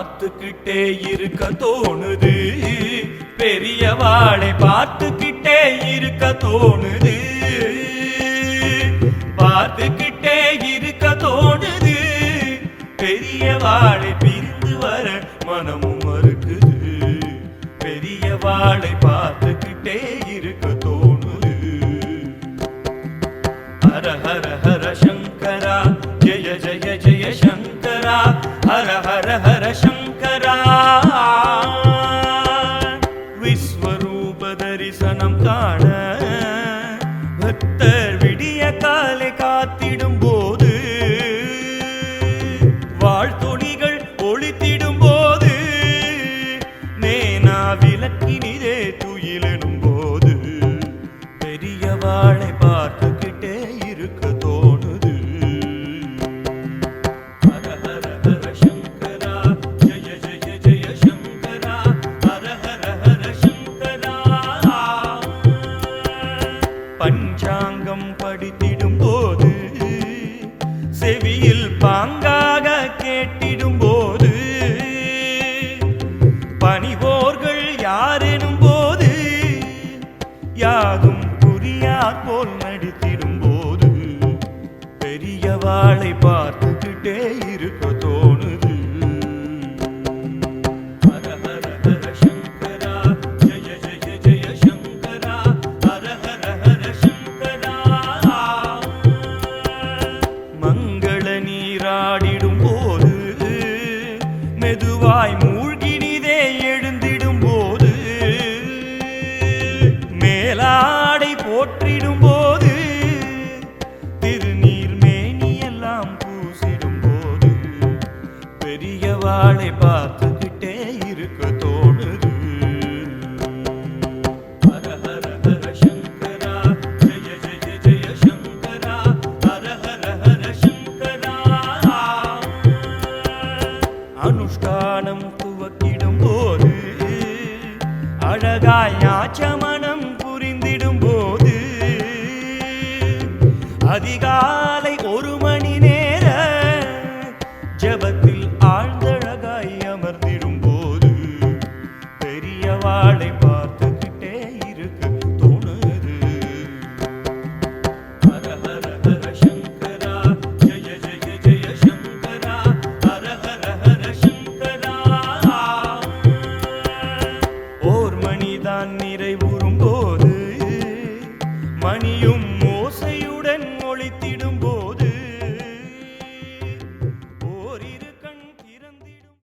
பார்த்துக்கிட்டே இருக்க தோணுது. பெரியவாளை பார்த்துக்கிட்டே இருக்க தோணுது. பார்த்துக்கிட்டே இருக்க தோணுது. பெரியவாளை பிரிந்து வர மனமும் மறுக்குது. பெரியவாளை பார்த்துக்கிட்டே இருக்க தோணுது. ஹர ஹர ஹர சங்கரா ஜெய ஜெய ஜெய சங்கரா. ஹர ஹர ஹர சங்கரா. விஸ்வரூப தரிசனம் காண பக்தர் விடிய காலை காத்திடும் போது வாழ்த்துணிகள் ஒழித்திடும் போது நேனா விளக்கினிதே துயிலிடும் போது பெரிய வாழை வேதாங்கம் படித்திடும் போது செவியில் பாங்காக கேட்டிடும் போது பணிவோர்கள் யாரெனும் போது யாதும் புரியார் போல் நடித்திடும் போது பெரியவாளை பார்த்து நீராடிடும் போது மெதுவாய் மூழ்கினிதே எழுந்திடும் போது மேலாடை போற்றிடும் போது திருநீர் மேனி எல்லாம் பூசிடும் போது பெரியவாளை பார்த்து மனம் துவக்கிடும் போது அழகாய் மனம் புரிந்திடும் போது அதிகார